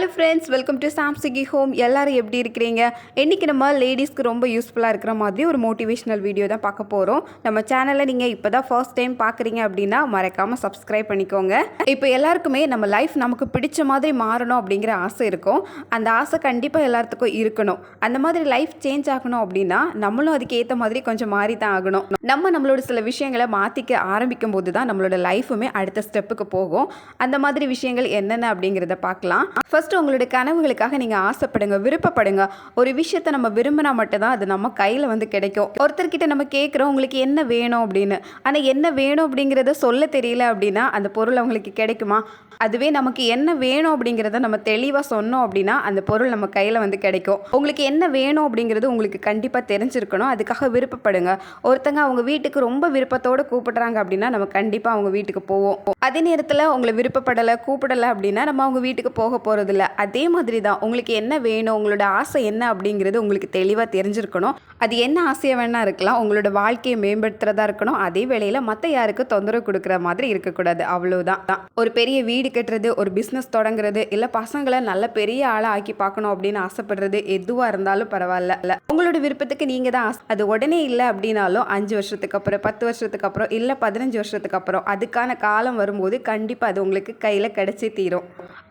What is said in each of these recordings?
Hello friends welcome to சாம்சிகி home எல்லோரும் எப்படி இருக்கிறீங்க? இன்றைக்கி நம்ம லேடிஸ்க்கு ரொம்ப யூஸ்ஃபுல்லாக இருக்கிற மாதிரி ஒரு மோட்டிவேஷனல் வீடியோ தான் பார்க்க போகிறோம் நம்ம சேனலை நீங்கள் இப்போ தான் ஃபர்ஸ்ட் டைம் பார்க்குறீங்க அப்படின்னா மறக்காமல் சப்ஸ்கிரைப் பண்ணிக்கோங்க. இப்போ எல்லாருக்குமே நம்ம லைஃப் நமக்கு பிடிச்ச மாதிரி மாறணும் அப்படிங்கிற ஆசை இருக்கும். அந்த ஆசை கண்டிப்பாக எல்லாத்துக்கும் இருக்கணும். அந்த மாதிரி லைஃப் சேஞ்ச் ஆகணும் அப்படின்னா நம்மளும் அதுக்கு ஏற்ற மாதிரி கொஞ்சம் மாறி தான் ஆகணும். நம்ம நம்மளோட சில விஷயங்களை மாற்றிக்க ஆரம்பிக்கும் போது தான் நம்மளோட லைஃபுமே அடுத்த ஸ்டெப்புக்கு போகும். அந்த மாதிரி விஷயங்கள் என்னென்ன அப்படிங்கிறத பார்க்கலாம். ஃபர்ஸ்ட் உங்களுடைய கனவுகளுக்காக நீங்கள் ஆசைப்படுங்க விருப்பப்படுங்க. ஒரு விஷயத்தை நம்ம விரும்பினா மட்டும்தான் அது நம்ம கையில் வந்து கிடைக்கும். ஒருத்தர்கிட்ட நம்ம கேட்குறோம் உங்களுக்கு என்ன வேணும்? அப்படின்னு. ஆனால் என்ன வேணும்? அப்படிங்கிறத சொல்ல தெரியல அப்படின்னா அந்த பொருள் அவங்களுக்கு கிடைக்குமா? அதுவே நமக்கு என்ன வேணும் அப்படிங்கிறத நம்ம தெளிவாக சொன்னோம் அப்படின்னா அந்த பொருள் நம்ம கையில் வந்து கிடைக்கும். உங்களுக்கு என்ன வேணும்? அப்படிங்கிறது உங்களுக்கு கண்டிப்பாக தெரிஞ்சிருக்கணும். அதுக்காக விருப்பப்படுங்க. ஒருத்தங்க அவங்க வீட்டுக்கு ரொம்ப விருப்பத்தோடு கூப்பிடுறாங்க அப்படின்னா நம்ம கண்டிப்பாக அவங்க வீட்டுக்கு போவோம். அதே நேரத்தில் உங்களை விருப்பப்படலை கூப்பிடலை அப்படின்னா நம்ம அவங்க வீட்டுக்கு போக போகிறதில்ல அதே மாதிரி தான் உங்களுக்கு என்ன வேணும் உங்களோட ஆசை என்ன அப்படிங்கிறது உங்களுக்கு தெளிவாக தெரிஞ்சிருக்கணும். அது என்ன ஆசையாக வேணால் இருக்கலாம் உங்களோட வாழ்க்கையை மேம்படுத்துறதா இருக்கணும். அதே வேளையில் மற்ற யாருக்கு தொந்தரவு கொடுக்குற மாதிரி இருக்கக்கூடாது. அவ்வளோதான் தான் ஒரு பெரிய வீடு கட்டுறது ஒரு பிஸ்னஸ் தொடங்குறது இல்லை பசங்களை நல்ல பெரிய ஆளாக ஆக்கி பார்க்கணும் அப்படின்னு ஆசைப்படுறது எதுவாக இருந்தாலும் பரவாயில்ல. இல்லை உங்களோட விருப்பத்துக்கு நீங்கள் தான் அது உடனே இல்லை அப்படின்னாலும் அஞ்சு வருஷத்துக்கு அப்புறம் பத்து வருஷத்துக்கு அப்புறம் இல்லை பதினஞ்சு வருஷத்துக்கு அப்புறம் அதுக்கான காலம் வரும் வரும்போது கண்டிப்பாக அது உங்களுக்கு கையில் கிடைச்சே தீரும்.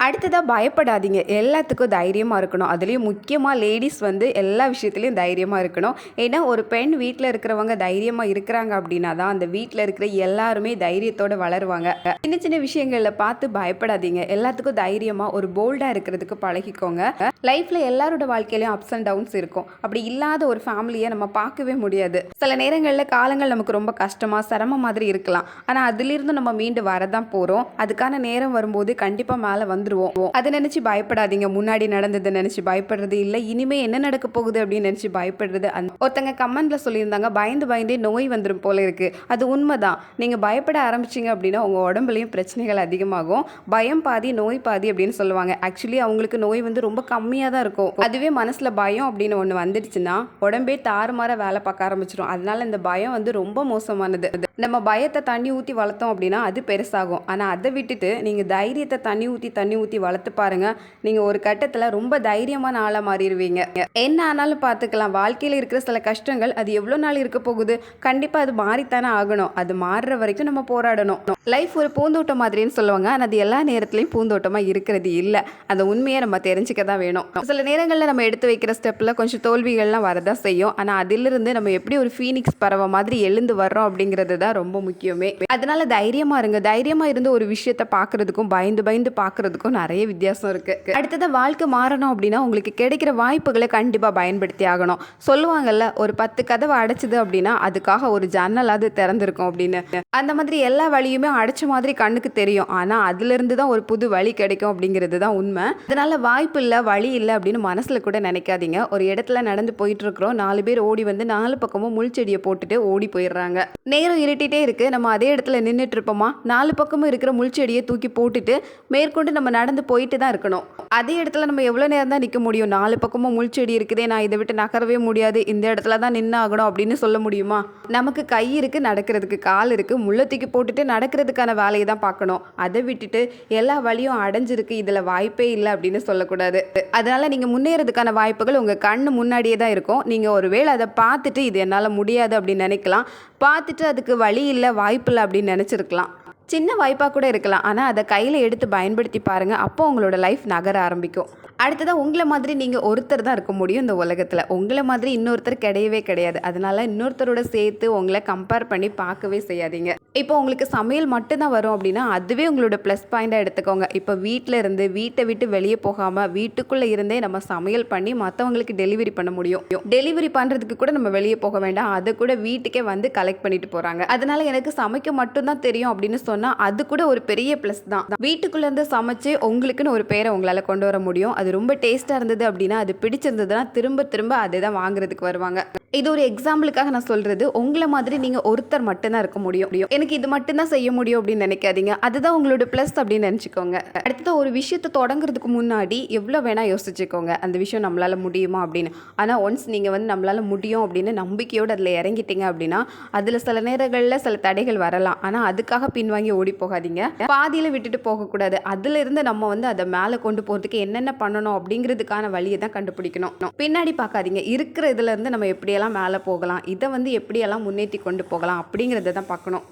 அடுத்ததாக பயப்படாதீங்க. எல்லாத்துக்கும் தைரியமாக இருக்கணும். அதுலேயும் முக்கியமாக லேடிஸ் வந்து எல்லா விஷயத்துலையும் தைரியமாக இருக்கணும். ஏன்னா ஒரு பெண் வீட்டில் இருக்கிறவங்க தைரியமாக இருக்கிறாங்க அப்படின்னா தான் அந்த வீட்டில் இருக்கிற எல்லாருமே தைரியத்தோட வளருவாங்க. சின்ன சின்ன விஷயங்களில் பார்த்து பயப்படாதீங்க. எல்லாத்துக்கும் தைரியமாக ஒரு போல்டாக இருக்கிறதுக்கு பழகிக்கோங்க. லைஃப்பில் எல்லாரோட வாழ்க்கையிலையும் அப்ஸ் அண்ட் டவுன்ஸ் இருக்கும். அப்படி இல்லாத ஒரு ஃபேமிலியை நம்ம பார்க்கவே முடியாது. சில நேரங்களில் காலங்கள் நமக்கு ரொம்ப கஷ்டமாக சிரமம் மாதிரி இருக்கலாம். ஆனால் அதுலேருந்து நம்ம மீண்டு தான் போகிறோம் அதுக்கான நேரம் வரும்போது கண்டிப்பாக மேலே வந்துடுவோம் அதை நினச்சி பயப்படாதீங்க. முன்னாடி நடந்ததை நினச்சி பயப்படுறது இல்லை. இனிமேல் என்ன நடக்க போகுது அப்படின்னு நினச்சி பயப்படுறது அந்த ஒருத்தங்க கமெண்ட்ல சொல்லியிருந்தாங்க. பயந்து பயந்தே நோய் வந்துடும் போல இருக்குது அது உண்மைதான். நீங்கள் பயப்பட ஆரம்பிச்சீங்க அப்படின்னா உங்கள் உடம்புலையும் பிரச்சனைகள் அதிகமாகும். பயம் பாதி நோய் பாதி அப்படின்னு சொல்லுவாங்க. ஆக்சுவலி அவங்களுக்கு நோய் வந்து ரொம்ப கம்மியாக தான் இருக்கும். அதுவே மனசில் பயம் அப்படின்னு ஒன்று வந்துடுச்சுன்னா உடம்பே தாறுமாற வேலை பார்க்க ஆரம்பிச்சிடும் அதனால இந்த பயம் வந்து ரொம்ப மோசமானது. நம்ம பயத்தை தண்ணி ஊற்றி வளர்த்தோம் அப்படின்னா அது பெருசாக ஆகும். ஆனால் அதை விட்டுட்டு நீங்கள் தைரியத்தை தண்ணி ஊற்றி தண்ணி ஊற்றி வளர்த்து பாருங்கள் நீங்கள் ஒரு கட்டத்தில் ரொம்ப தைரியமான ஆளாக மாறிடுவீங்க. என்ன ஆனாலும் பார்த்துக்கலாம் வாழ்க்கையில் இருக்கிற சில கஷ்டங்கள் அது எவ்வளோ நாள் இருக்க போகுது? கண்டிப்பாக அது மாறித்தானே ஆகணும். அது மாறுற வரைக்கும் நம்ம போராடணும். லைஃப் ஒரு பூந்தோட்டம் மாதிரின்னு சொல்லுவாங்க. ஆனால் அது எல்லா நேரத்துலையும் பூந்தோட்டமாக இருக்கிறது இல்லை. அந்த உண்மையை நம்ம தெரிஞ்சுக்க தான் வேணும். சில நேரங்களில் நம்ம எடுத்து வைக்கிற ஸ்டெப்பில் கொஞ்சம் தோல்விகள்லாம் வரதான் செய்யும். ஆனால் அதிலிருந்து நம்ம எப்படி ஒரு ஃபீனிக்ஸ் பறவை மாதிரி எழுந்து வர்றோம் அப்படிங்கிறது தான் ரொம்ப முக்கியமே. அதனால தைரியமாக இருங்க. தைரியம் இருந்து ஒரு விஷயத்த பார்க்கறதுக்கும் பயந்து பயந்து பார்க்கறதுக்கும் நிறைய வித்தியாசம் இருக்கு. அடுத்ததாக வாழ்க்கை மாறணும் அப்படின்னா உங்களுக்கு கிடைக்கிற வாய்ப்புகளை கண்டிப்பாக பயன்படுத்தி ஆகணும். சொல்லுவாங்கல்ல ஒரு பத்து கதவை அடைச்சிது அப்படின்னா அதுக்காக ஒரு ஜன்னலாவது அது திறந்திருக்கும் அப்படின்னு. அந்த மாதிரி எல்லா வழியுமே அடைச்ச மாதிரி கண்ணுக்கு தெரியும். ஆனால் அதுலேருந்து தான் ஒரு புது வழி கிடைக்கும் அப்படிங்கிறது தான் உண்மை. அதனால் வாய்ப்பு இல்லை வழி இல்லை அப்படின்னு மனசில் கூட நினைக்காதீங்க. ஒரு இடத்துல நடந்து போயிட்டு இருக்கிறோம் நாலு பேர் ஓடி வந்து நாலு பக்கமும் முள் செடியை போட்டுட்டு ஓடி போயிடுறாங்க. நேரம் இருட்டிட்டே இருக்கு. நம்ம அதே இடத்துல நின்றுட்டு இருப்போமா? நாலு பக்கமும் இருக்கிற முள் செடியை தூக்கி போட்டுட்டு மேற்கொண்டு நம்ம நடந்து போயிட்டு தான் இருக்கணும். அதே இடத்துல நம்ம எவ்வளோ நேரம் தான் நிற்க முடியும்? நாலு பக்கமும் முள் செடி இருக்குதே நான் இதை விட்டு நகரவே முடியாது. இந்த இடத்துல தான் நின்று ஆகணும் அப்படின்னு சொல்ல முடியுமா? நமக்கு கை இருக்குது நடக்கிறதுக்கு கால் இருக்குது முள்ளை தூக்கி போட்டுட்டு நடக்கிறதுக்கான வேலையை தான் பார்க்கணும். அதை விட்டுட்டு எல்லா வழியும் அடைஞ்சிருக்கு இதில் வாய்ப்பே இல்லை அப்படின்னு சொல்லக்கூடாது. அதனால் நீங்கள் முன்னேறதுக்கான வாய்ப்புகள் உங்கள் கண் முன்னாடியே தான் இருக்கும். நீங்கள் ஒருவேளை அதை பார்த்துட்டு இது என்னால் முடியாது அப்படின்னு நினைக்கலாம். பார்த்துட்டு அதுக்கு வழி இல்லை வாய்ப்பு இல்லை அப்படின்னு நினச்சிருக்கலாம். சின்ன வாய்ப்பாக கூட இருக்கலாம். ஆனால் அதை கையில் எடுத்து பயன்படுத்தி பாருங்கள் அப்போ உங்களோட லைஃப் நகர ஆரம்பிக்கும். அடுத்ததாக உங்களை மாதிரி நீங்கள் ஒருத்தர் தான் இருக்க முடியும் இந்த உலகத்தில். உங்களை மாதிரி இன்னொருத்தர் கிடையவே கிடையாது. அதனால இன்னொருத்தரோட சேர்த்து உங்களை கம்பேர் பண்ணி பார்க்கவே செய்யாதீங்க. இப்போ உங்களுக்கு சமையல் மட்டும்தான் வரும் அப்படின்னா அதுவே உங்களோட ப்ளஸ் பாயிண்டாக எடுத்துக்கோங்க. இப்போ வீட்டில் இருந்து வீட்டை விட்டு வெளியே போகாமல் வீட்டுக்குள்ளே இருந்தே நம்ம சமையல் பண்ணி மற்றவங்களுக்கு டெலிவரி பண்ண முடியும். டெலிவரி பண்ணுறதுக்கு கூட நம்ம வெளியே போக வேண்டாம். அதை கூட வீட்டுக்கே வந்து கலெக்ட் பண்ணிட்டு போகிறாங்க அதனால எனக்கு சமைக்க மட்டும்தான் தெரியும் அப்படின்னு சொன்னால் அது கூட ஒரு பெரிய ப்ளஸ் தான். வீட்டுக்குள்ளேருந்து சமைச்சு உங்களுக்குன்னு ஒரு பேரை உங்களால் கொண்டு வர முடியும். அது ரொம்ப டேஸ்ட்டாக இருந்தது அப்படின்னா அது பிடிச்சிருந்ததுன்னா திரும்ப திரும்ப அதை தான் வாங்குறதுக்கு வருவாங்க. இது ஒரு எக்ஸாம்பிளுக்காக நான் சொல்கிறது உங்களை மாதிரி நீங்கள் ஒருத்தர் மட்டும்தான் இருக்க முடியும். முடியும் எனக்கு இது மட்டும்தான் செய்ய முடியும் அப்படின்னு நினைக்காதீங்க. அதுதான் உங்களோட ப்ளஸ் அப்படின்னு நினச்சிக்கோங்க. அடுத்தது ஒரு விஷயத்தை தொடங்குறதுக்கு முன்னாடி எவ்வளோ வேணால் யோசிச்சுக்கோங்க. அந்த விஷயம் நம்மளால் முடியுமா அப்படின்னு. ஆனால் ஒன்ஸ் நீங்கள் வந்து நம்மளால் முடியும் அப்படின்னு நம்பிக்கையோடு அதில் இறங்கிட்டீங்க அப்படின்னா அதில் சில நேரங்களில் சில தடைகள் வரலாம். ஆனால் அதுக்காக பின்வாங்கி ஓடி போகாதீங்க. பாதியில் விட்டுட்டு போகக்கூடாது. அதிலிருந்து நம்ம வந்து அதை மேலே கொண்டு போகிறதுக்கு என்னென்ன பண்ணணும் அப்படிங்கிறதுக்கான வழியை தான் கண்டுபிடிக்கணும். பின்னாடி பார்க்காதீங்க. இருக்கிற இதுல இருந்து நம்ம எப்படியெல்லாம் மேலே போகலாம். இதை வந்து எப்படியெல்லாம் முன்னேற்றி கொண்டு போகலாம் அப்படிங்கிறத தான் பார்க்கணும்.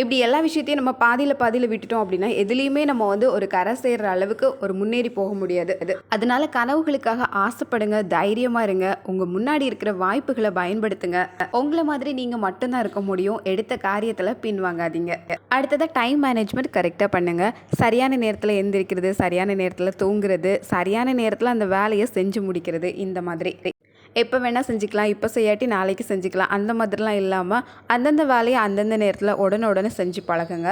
இப்படி எல்லா விஷயத்தையும் நம்ம பாதியில் பாதியில் விட்டுட்டோம் அப்படின்னா எதுலேயுமே நம்ம வந்து ஒரு கரை சேர்ற அளவுக்கு ஒரு முன்னேறி போக முடியாது. அது அதனால கனவுகளுக்காக ஆசைப்படுங்க தைரியமாக இருங்க. உங்கள் முன்னாடி இருக்கிற வாய்ப்புகளை பயன்படுத்துங்க. உங்களை மாதிரி நீங்கள் மட்டும்தான் இருக்க முடியும். எடுத்த காரியத்தில் பின்வாங்காதீங்க. அடுத்ததாக டைம் மேனேஜ்மெண்ட் கரெக்டாக பண்ணுங்க. சரியான நேரத்தில் எந்திரிக்கிறது சரியான நேரத்தில் தூங்குறது சரியான நேரத்தில் அந்த வேலையை செஞ்சு முடிக்கிறது இந்த மாதிரி. எப்போ வேணால் செஞ்சுக்கலாம் இப்போ செய்யாட்டி நாளைக்கு செஞ்சுக்கலாம். அந்த மாதிரிலாம் இல்லாமல் அந்தந்த வேலையை அந்தந்த நேரத்தில் உடனே உடனே செஞ்சு பழகுங்க.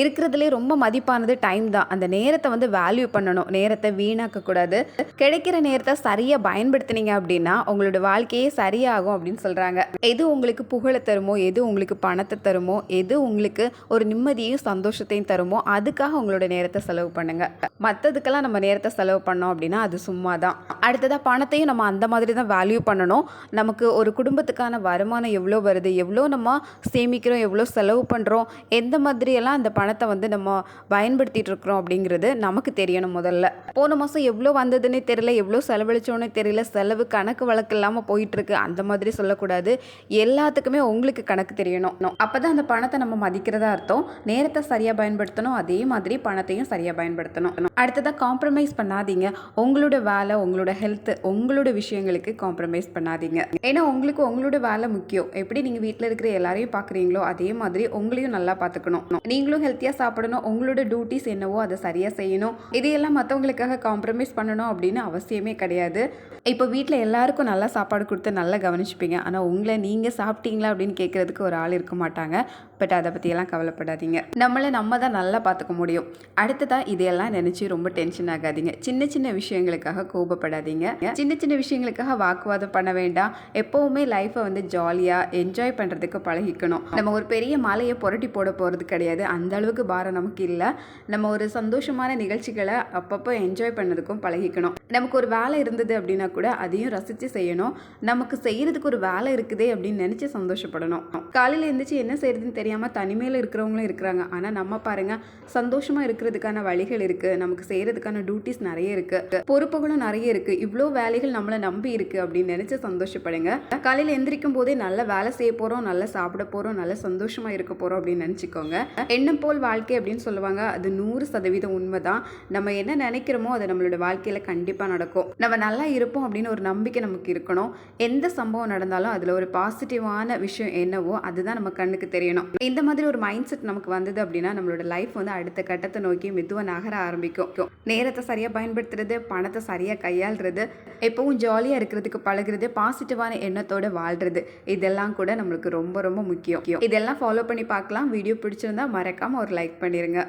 இருக்கிறதுலே ரொம்ப மதிப்பானது டைம் தான். அந்த நேரத்தை வந்து வேல்யூ பண்ணணும். நேரத்தை வீணாக்கக்கூடாது கிடைக்கிற நேரத்தை சரியாக பயன்படுத்தினீங்க அப்படின்னா உங்களோட வாழ்க்கையே சரியாகும் அப்படின்னு சொல்கிறாங்க எது உங்களுக்கு புகழை தருமோ எது உங்களுக்கு பணத்தை தருமோ எது உங்களுக்கு ஒரு நிம்மதியையும் சந்தோஷத்தையும் தருமோ அதுக்காக உங்களோட நேரத்தை செலவு பண்ணுங்க. மற்றதுக்கெல்லாம் நம்ம நேரத்தை செலவு பண்ணோம் அப்படின்னா அது சும்மா தான் அடுத்ததாக பணத்தையும் நம்ம அந்த மாதிரி தான் வேல்யூ பண்ணணும். நமக்கு ஒரு குடும்பத்துக்கான வருமானம் எவ்வளோ வருது எவ்வளோ நம்ம சேமிக்கிறோம் எவ்வளோ செலவு பண்ணுறோம் எந்த மாதிரியெல்லாம் அந்த பணத்தை வந்து நம்ம பயன்படுத்திகிட்டு இருக்கிறோம் அப்படிங்கிறது நமக்கு தெரியணும் முதல்ல. போன மாதம் எவ்வளோ வந்ததுன்னே தெரியல எவ்வளோ செலவழிச்சோன்னே தெரியல செலவு கணக்கு வழக்கு இல்லாமல் போயிட்டுருக்கு. அந்த மாதிரி சொல்லக்கூடாது. எல்லாத்துக்குமே உங்களுக்கு கணக்கு தெரியணும். அப்போ தான் அந்த பணத்தை நம்ம மதிக்கிறதா அர்த்தம். நேரத்தை சரியாக பயன்படுத்தணும் அதே மாதிரி பணத்தையும் சரியாக பயன்படுத்தணும். அடுத்ததாக காம்ப்ரமைஸ் பண்ணாதீங்க. உங்களோட வேலை உங்களோட ஹெல்த் உங்களோட விஷயங்களுக்கு காம்ப்ரமைஸ் பண்ணாதீங்க. ஏன்னா உங்களுக்கு உங்களோட வேலை முக்கியம். எப்படி நீங்கள் வீட்டில் இருக்கிற எல்லாரையும் பார்க்குறீங்களோ அதே மாதிரி உங்களையும் நல்லா பார்த்துக்கணும் நீங்களும் ஹெல்த்தியாக சாப்பிடணும். உங்களோட டியூட்டிஸ் என்னவோ அதை சரியாக செய்யணும். இதையெல்லாம் மற்றவங்களுக்காக காம்ப்ரமைஸ் பண்ணணும் அப்படின்னு அவசியமே கிடையாது. இப்போ வீட்டில் எல்லாருக்கும் நல்லா சாப்பாடு கொடுத்து நல்லா கவனிச்சுப்பீங்க. ஆனால் உங்களை நீங்கள் சாப்பிட்டீங்களா அப்படின்னு கேட்குறதுக்கு ஒரு ஆள் இருக்க மாட்டாங்க. பட் அதை பற்றியெல்லாம் கவலைப்படாதீங்க. நம்மளை நம்ம தான் நல்லா பார்த்துக்க முடியும். அடுத்ததாக இதையெல்லாம் நினச்சி ரொம்ப டென்ஷன் ஆகாதீங்க. சின்ன சின்ன விஷயங்களுக்காக கோபப்படாதீங்க. சின்ன சின்ன விஷயங்களுக்காக வாக்குவாதம் பண்ண வேண்டாம். எப்போவுமே லைஃப்பை வந்து ஜாலியாக என்ஜாய் பண்ணுறதுக்கு பழகிக்கணும். நம்ம ஒரு பெரிய மலையை புரட்டி போட போகிறது கிடையாது. அந்த அளவுக்கு பாரம் நமக்கு இல்லை. நம்ம ஒரு சந்தோஷமான நிகழ்ச்சிகளை அப்பப்போ என்ஜாய் பண்ணுறதுக்கும் பழகிக்கணும். நமக்கு ஒரு வேலை இருந்தது அப்படின்னா கூட அதையும் ரசித்து செய்யணும். நமக்கு செய்கிறதுக்கு ஒரு வேலை இருக்குதே அப்படின்னு நினச்சி சந்தோஷப்படணும். காலையில் எழுந்திரிச்சு என்ன செய்யறதுன்னு தெரியாமல் தனிமையில் இருக்கிறவங்களும் இருக்கிறாங்க. ஆனால் நம்ம பாருங்கள் சந்தோஷமாக இருக்கிறதுக்கான வழிகள் இருக்குது நமக்கு செய்கிறதுக்கான டியூட்டிஸ் நிறைய இருக்குது பொறுப்புகளும் நிறைய இருக்குது இவ்வளோ வேலைகள் நம்மளை நம்பி இருக்குது அப்படின்னு நினச்சி சந்தோஷப்படுங்க. காலையில் எந்திரிக்கும் போதே நல்ல வேலை செய்ய போகிறோம் நல்லா சாப்பிட போகிறோம் நல்ல சந்தோஷமாக இருக்க போகிறோம் அப்படின்னு நினச்சிக்கோங்க. எண்ணம் போல் வாழ்க்கை அப்படின்னு சொல்லுவாங்க. அது நூறு சதவீதம் உண்மை தான் நம்ம என்ன நினைக்கிறோமோ அதை நம்மளோட வாழ்க்கையில் கண்டிப்பாக நடக்கும். நம்ம நல்லா இருப்போம் அப்படின்னு ஒரு நம்பிக்கை நமக்கு இருக்கணும். எந்த சம்பவம் நடந்தாலும் அதில் ஒரு பாசிட்டிவான விஷயம் என்னவோ அதுதான் நம்ம கண்ணுக்கு தெரியணும். இந்த மாதிரி ஒரு மைண்ட் செட் நமக்கு வந்தது அப்படின்னா நம்மளோட லைஃப் வந்து அடுத்த கட்டத்தை நோக்கி மெதுவாக நகர ஆரம்பிக்கும். நேரத்தை சரியாக பயன்படுத்துறது பணத்தை சரியாக கையாளுறது எப்பவும் ஜாலியாக இருக்கிறதுக்கு பழகுறது பாசிட்டிவான எண்ணத்தோட வாழ்றது இதெல்லாம் கூட நம்மளுக்கு ரொம்ப ரொம்ப முக்கியம். இதெல்லாம் ஃபாலோ பண்ணி பார்க்கலாம். வீடியோ பிடிச்சிருந்தா மறக்காமல் ஒரு லைக் பண்ணிடுங்க